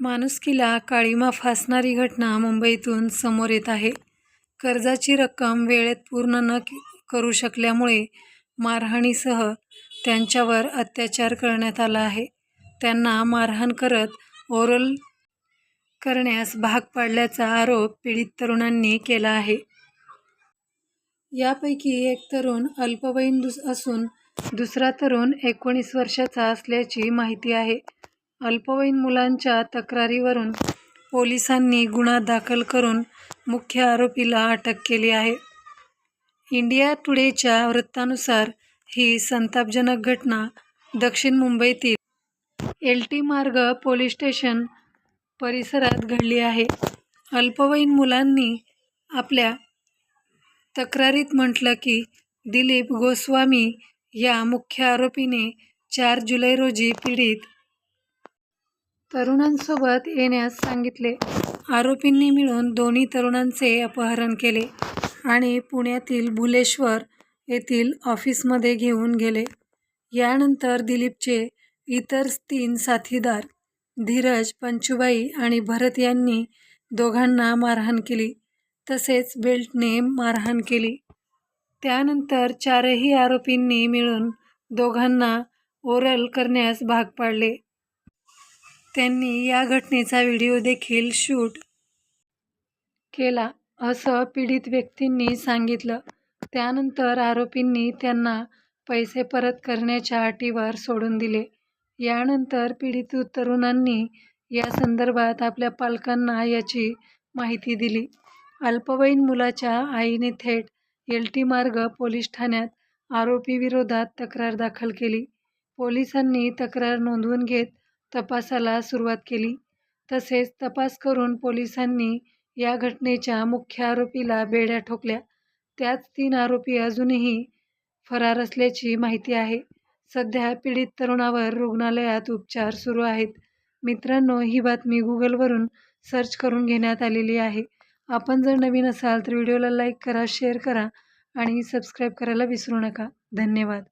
माणुसकीला काळीमा फासणारी घटना मुंबईतून समोर येत आहे. कर्जाची रक्कम वेळेत पूर्ण न करू शकल्यामुळे मारहाणीसह त्यांच्यावर अत्याचार करण्यात आला आहे. त्यांना मारहाण करत ओरल करण्यास भाग पाडल्याचा आरोप पीडित तरुणांनी केला आहे. यापैकी एक तरुण अल्पवयीन दुस असून दुसरा तरुण एकोणीस वर्षाचा असल्याची माहिती आहे. अल्पवयीन मुलांच्या तक्रारीवरून पोलिसांनी गुन्हा दाखल करून मुख्य आरोपीला अटक केली आहे. इंडिया टुडेच्या वृत्तानुसार ही संतापजनक घटना दक्षिण मुंबईतील एल. टी. मार्ग पोलीस स्टेशन परिसरात घडली आहे. अल्पवयीन मुलांनी आपल्या तक्रारीत म्हटलं की, दिलीप गोस्वामी या मुख्य आरोपीने चार जुलै रोजी पीडित तरुणांसोबत येण्यास सांगितले. आरोपींनी मिळून दोन्ही तरुणांचे अपहरण केले आणि पुण्यातील भुलेश्वर येथील ऑफिसमध्ये घेऊन गेले. यानंतर दिलीपचे इतर तीन साथीदार धीरज, पंचुबाई आणि भरत यांनी दोघांना मारहाण केली तसेच बेल्टने मारहाण केली. त्यानंतर चारही आरोपींनी मिळून दोघांना ओरल करण्यास भाग पाडले. त्यांनी या घटनेचा व्हिडिओ देखील शूट केला, असं पीडित व्यक्तींनी सांगितलं. त्यानंतर आरोपींनी त्यांना पैसे परत करण्याच्या अटीवर सोडून दिले. यानंतर पीडित तरुणांनी या संदर्भात आपल्या पालकांना याची माहिती दिली. अल्पवयीन मुलाच्या आईने थेट एल. टी. मार्ग पोलीस ठाण्यात आरोपीविरोधात तक्रार दाखल केली. पोलिसांनी तक्रार नोंदवून घेत तपासाला सुरुवात केली. तसेच तपास करून पोलिसांनी या घटनेच्या मुख्य आरोपीला बेड्या ठोकल्या. त्यात तीन आरोपी अजूनही फरार असल्याची माहिती आहे. सध्या पीडित तरुणावर रुग्णालयात उपचार सुरू आहेत. मित्रांनो, ही बातमी गुगलवरून सर्च करून घेण्यात आलेली आहे. आपण जर नवीन असाल तर व्हिडिओला लाईक करा, शेअर करा आणि सबस्क्राईब करायला विसरू नका. धन्यवाद.